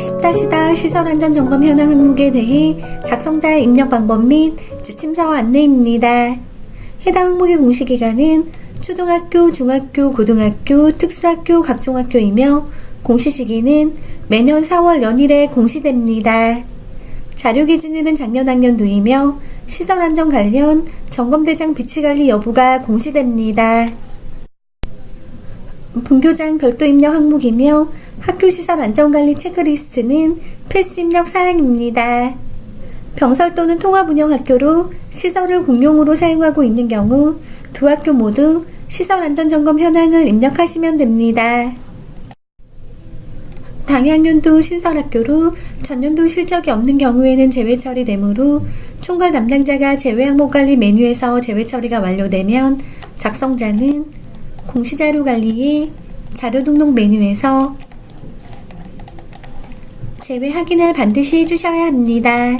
10다시다 시설 안전 점검 현황 항목에 대해 작성자의 입력 방법 및 지침서와 안내입니다. 해당 항목의 공시 기간은 초등학교, 중학교, 고등학교, 특수학교, 각종학교이며 공시 시기는 매년 4월 연일에 공시됩니다. 자료 기준일은 작년 학년도이며 시설 안전 관련 점검대장 비치 관리 여부가 공시됩니다. 분교장 별도 입력 항목이며 학교 시설 안전관리 체크리스트는 필수 입력 사항입니다. 병설 또는 통합 운영 학교로 시설을 공용으로 사용하고 있는 경우 두 학교 모두 시설 안전 점검 현황을 입력하시면 됩니다. 당해학년도 신설학교로 전년도 실적이 없는 경우에는 제외 처리되므로 총괄 담당자가 제외 항목 관리 메뉴에서 제외 처리가 완료되면 작성자는 공시자료 관리에 자료 등록 메뉴에서 제외 확인을 반드시 해주셔야 합니다.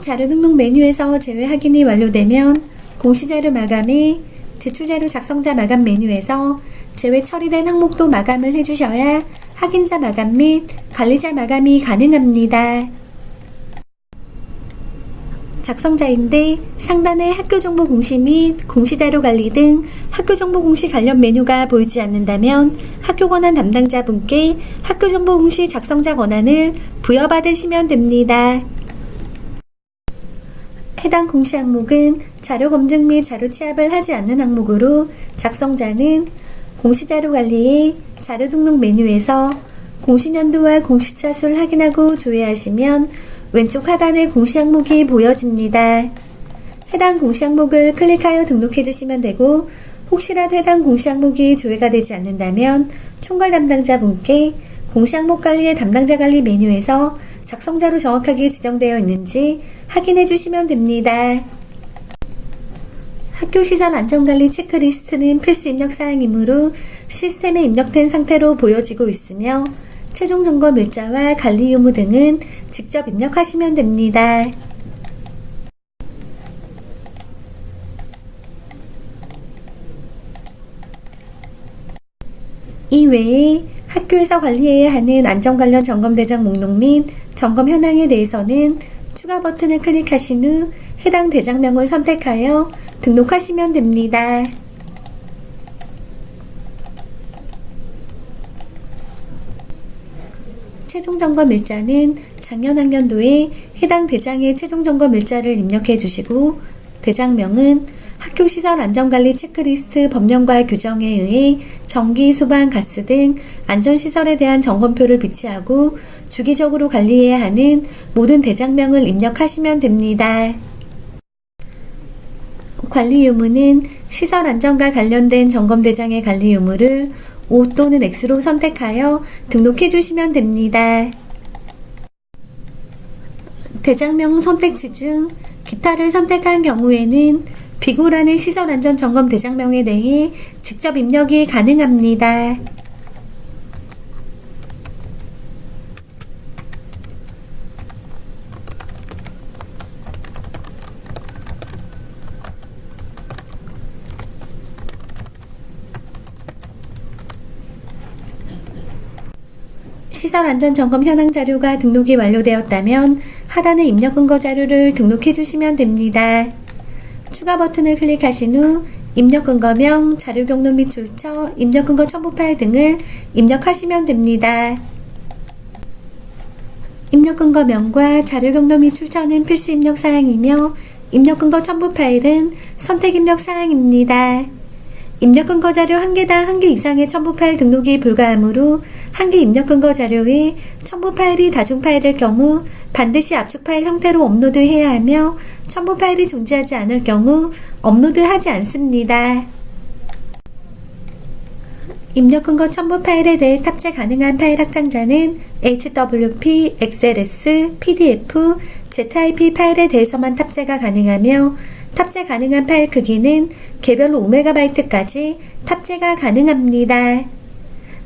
자료 등록 메뉴에서 제외 확인이 완료되면 공시자료 마감에 제출자료 작성자 마감 메뉴에서 제외 처리된 항목도 마감을 해주셔야 확인자 마감 및 관리자 마감이 가능합니다. 작성자인데 상단에 학교 정보 공시 및 공시자료 관리 등 학교 정보 공시 관련 메뉴가 보이지 않는다면 학교 권한 담당자분께 학교 정보 공시 작성자 권한을 부여받으시면 됩니다. 해당 공시 항목은 자료 검증 및 자료 취합을 하지 않는 항목으로 작성자는 공시자료 관리의 자료 등록 메뉴에서 공시년도와 공시차 수를 확인하고 조회하시면 왼쪽 하단에 공시 항목이 보여집니다. 해당 공시 항목을 클릭하여 등록해 주시면 되고 혹시라도 해당 공시 항목이 조회가 되지 않는다면 총괄 담당자 분께 공시 항목 관리의 담당자 관리 메뉴에서 작성자로 정확하게 지정되어 있는지 확인해 주시면 됩니다. 학교 시설 안전관리 체크리스트는 필수 입력 사항이므로 시스템에 입력된 상태로 보여지고 있으며 최종 점검 일자와 관리 유무 등은 직접 입력하시면 됩니다. 이외에 학교에서 관리해야 하는 안전 관련 점검 대장 목록 및 점검 현황에 대해서는 추가 버튼을 클릭하신 후 해당 대장명을 선택하여 등록하시면 됩니다. 최종 점검 일자는 작년 학년도에 해당 대장의 최종 점검 일자를 입력해 주시고 대장명은 학교 시설 안전관리 체크리스트 법령과 규정에 의해 전기, 소방, 가스 등 안전시설에 대한 점검표를 비치하고 주기적으로 관리해야 하는 모든 대장명을 입력하시면 됩니다. 관리 유무는 시설 안전과 관련된 점검 대장의 관리 유무를 O 또는 X로 선택하여 등록해 주시면 됩니다. 대장명 선택지 중 기타를 선택한 경우에는 비고라는 시설 안전 점검 대장명에 대해 직접 입력이 가능합니다. 시설 안전 점검 현황 자료가 등록이 완료되었다면 하단의 입력 근거 자료를 등록해 주시면 됩니다. 추가 버튼을 클릭하신 후 입력 근거명, 자료 경로 및 출처, 입력 근거 첨부 파일 등을 입력하시면 됩니다. 입력 근거명과 자료 경로 및 출처는 필수 입력 사항이며 입력 근거 첨부 파일은 선택 입력 사항입니다. 입력 근거 자료 한 개당 한 개 이상의 첨부 파일 등록이 불가하므로 한 개 입력 근거 자료에 첨부 파일이 다중 파일일 경우 반드시 압축 파일 형태로 업로드해야 하며 첨부 파일이 존재하지 않을 경우 업로드하지 않습니다. 입력 근거 첨부 파일에 대해 탑재 가능한 파일 확장자는 HWP, XLS, PDF, ZIP 파일에 대해서만 탑재가 가능하며 탑재 가능한 파일 크기는 개별로 5MB까지 탑재가 가능합니다.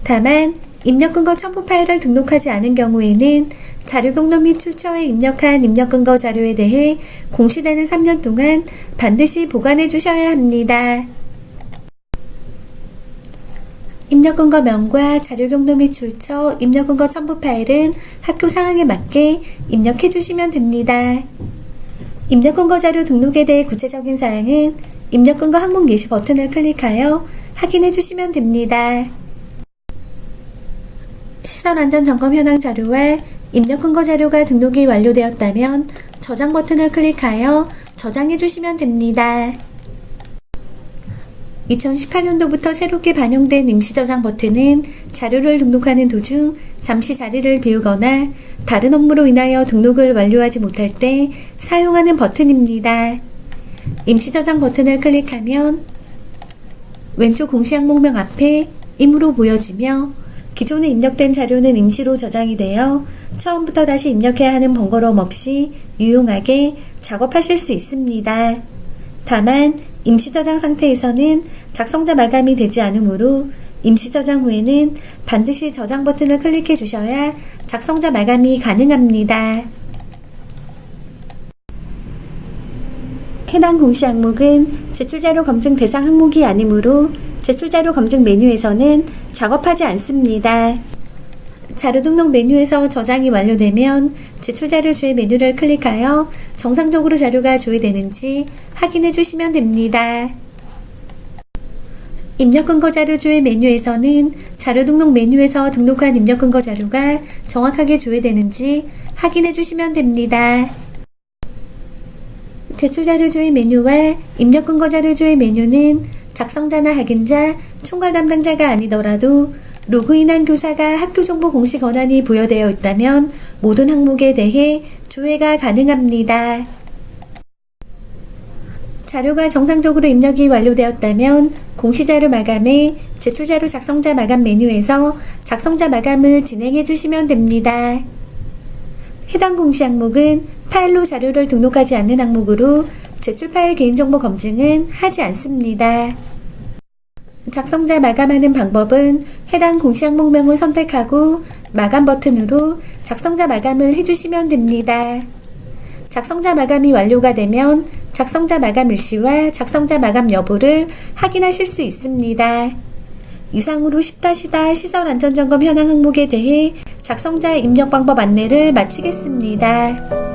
다만 입력 근거 첨부 파일을 등록하지 않은 경우에는 자료 경로 및 출처에 입력한 입력 근거 자료에 대해 공시되는 3년 동안 반드시 보관해 주셔야 합니다. 입력근거 명과 자료 경로 및 출처, 입력근거 첨부 파일은 학교 상황에 맞게 입력해 주시면 됩니다. 입력근거 자료 등록에 대해 구체적인 사항은 입력근거 항목 예시 버튼을 클릭하여 확인해 주시면 됩니다. 시설 안전 점검 현황 자료와 입력 근거 자료가 등록이 완료되었다면 저장 버튼을 클릭하여 저장해 주시면 됩니다. 2018년도부터 새롭게 반영된 임시 저장 버튼은 자료를 등록하는 도중 잠시 자리를 비우거나 다른 업무로 인하여 등록을 완료하지 못할 때 사용하는 버튼입니다. 임시 저장 버튼을 클릭하면 왼쪽 공시 항목명 앞에 임으로 보여지며 기존에 입력된 자료는 임시로 저장이 되어 처음부터 다시 입력해야 하는 번거로움 없이 유용하게 작업하실 수 있습니다. 다만 임시 저장 상태에서는 작성자 마감이 되지 않으므로 임시 저장 후에는 반드시 저장 버튼을 클릭해 주셔야 작성자 마감이 가능합니다. 해당 공시 항목은 제출자료 검증 대상 항목이 아니므로 제출자료 검증 메뉴에서는 작업하지 않습니다. 자료 등록 메뉴에서 저장이 완료되면 제출 자료 조회 메뉴를 클릭하여 정상적으로 자료가 조회되는지 확인해 주시면 됩니다. 입력 근거 자료 조회 메뉴에서는 자료 등록 메뉴에서 등록한 입력 근거 자료가 정확하게 조회되는지 확인해 주시면 됩니다. 제출 자료 조회 메뉴와 입력 근거 자료 조회 메뉴는 작성자나 확인자, 총괄 담당자가 아니더라도 로그인한 교사가 학교 정보 공시 권한이 부여되어 있다면 모든 항목에 대해 조회가 가능합니다. 자료가 정상적으로 입력이 완료되었다면 공시자료 마감에 제출자료 작성자 마감 메뉴에서 작성자 마감을 진행해 주시면 됩니다. 해당 공시 항목은 파일로 자료를 등록하지 않는 항목으로 제출 파일 개인정보 검증은 하지 않습니다. 작성자 마감하는 방법은 해당 공시 항목명을 선택하고 마감 버튼으로 작성자 마감을 해주시면 됩니다. 작성자 마감이 완료가 되면 작성자 마감 일시와 작성자 마감 여부를 확인하실 수 있습니다. 이상으로 10-다 시설 안전점검 현황 항목에 대해 작성자 입력 방법 안내를 마치겠습니다.